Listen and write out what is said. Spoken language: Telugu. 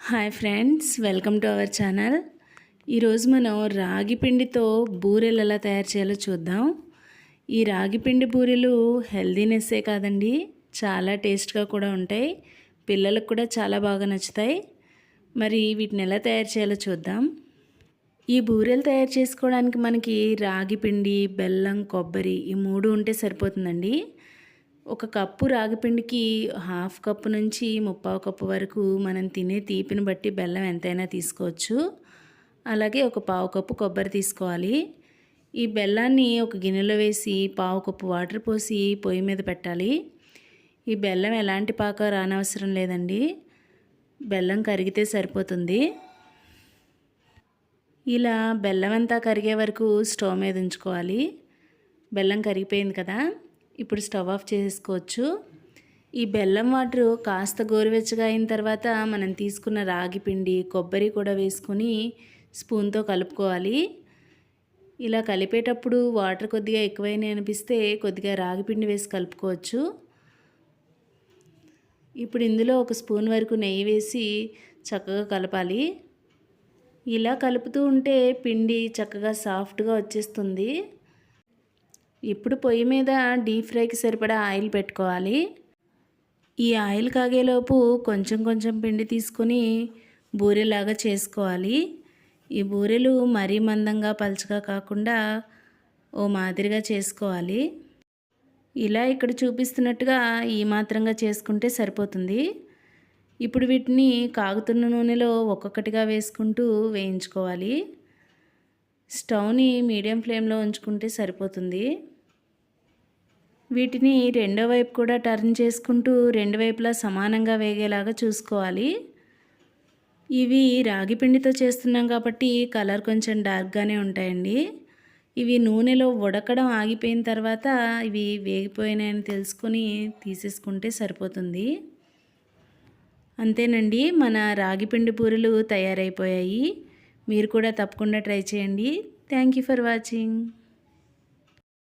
Hi friends welcome to our channel. ఈరోజు మనం రాగి పిండితో బూరెలు ఎలా తయారు చేయాలో చూద్దాం. ఈ రాగి పిండి బూరెలు హెల్దీనెస్సే కాదండి చాలా టేస్ట్గా కూడా ఉంటాయి పిల్లలకు కూడా చాలా బాగా నచ్చుతాయి. మరి వీటిని ఎలా తయారు చేయాలో చూద్దాం. ఈ బూరెలు తయారు చేసుకోవడానికి మనకి రాగి పిండి బెల్లం కొబ్బరి ఈ మూడు ఉంటే సరిపోతుందండి. ఒక కప్పు రాగిపిండికి హాఫ్ కప్పు నుంచి ముప్పావు కప్పు వరకు మనం తినే తీపిని బట్టి బెల్లం ఎంతైనా తీసుకోవచ్చు. అలాగే ఒక పావు కప్పు కొబ్బరి తీసుకోవాలి. ఈ బెల్లాన్ని ఒక గిన్నెలో వేసి పావు కప్పు వాటర్ పోసి పొయ్యి మీద పెట్టాలి. ఈ బెల్లం ఎలాంటి పాక రానవసరం లేదండి. బెల్లం కరిగితే సరిపోతుంది. ఇలా బెల్లం అంతా కరిగే వరకు స్టవ్ మీద ఉంచుకోవాలి. బెల్లం కరిగిపోయింది కదా? ఇప్పుడు స్టవ్ ఆఫ్ చేసుకోవచ్చు. ఈ బెల్లం వాటర్ కాస్త గోరువెచ్చగా అయిన తర్వాత మనం తీసుకున్న రాగి పిండి కొబ్బరి కూడా వేసుకొని స్పూన్తో కలుపుకోవాలి. ఇలా కలిపేటప్పుడు వాటర్ కొద్దిగా ఎక్కువైనా అనిపిస్తే కొద్దిగా రాగి పిండి వేసి కలుపుకోవచ్చు. ఇప్పుడు ఇందులో ఒక స్పూన్ వరకు నెయ్యి వేసి చక్కగా కలపాలి. ఇలా కలుపుతూ ఉంటే పిండి చక్కగా సాఫ్ట్గా వచ్చేస్తుంది. ఇప్పుడు పొయ్యి మీద డీప్ ఫ్రైకి సరిపడా ఆయిల్ పెట్టుకోవాలి. ఈ ఆయిల్ కాగేలోపు కొంచెం కొంచెం పిండి తీసుకొని బూరెలాగా చేసుకోవాలి. ఈ బూరెలు మరీ మందంగా పలచగా కాకుండా ఓ మాదిరిగా చేసుకోవాలి. ఇలా ఇక్కడ చూపిస్తున్నట్టుగా ఈ మాత్రంగా చేసుకుంటే సరిపోతుంది. ఇప్పుడు వీటిని కాగుతున్న నూనెలో ఒక్కొక్కటిగా వేసుకుంటూ వేయించుకోవాలి. స్టవ్ని మీడియం ఫ్లేమ్లో ఉంచుకుంటే సరిపోతుంది. వీటిని రెండో వైపు కూడా టర్న్ చేసుకుంటూ రెండు వైపులా సమానంగా వేగేలాగా చూసుకోవాలి. ఇవి రాగి పిండితో చేస్తున్నాం కాబట్టి కలర్ కొంచెం డార్క్గానే ఉంటాయండి. ఇవి నూనెలో ఉడకడం ఆగిపోయిన తర్వాత ఇవి వేగిపోయినాయని తెలుసుకొని తీసేసుకుంటే సరిపోతుంది. అంతేనండి మన రాగి పిండి తయారైపోయాయి. మీరు కూడా తప్పకుండా ట్రై చేయండి. Thank you for watching.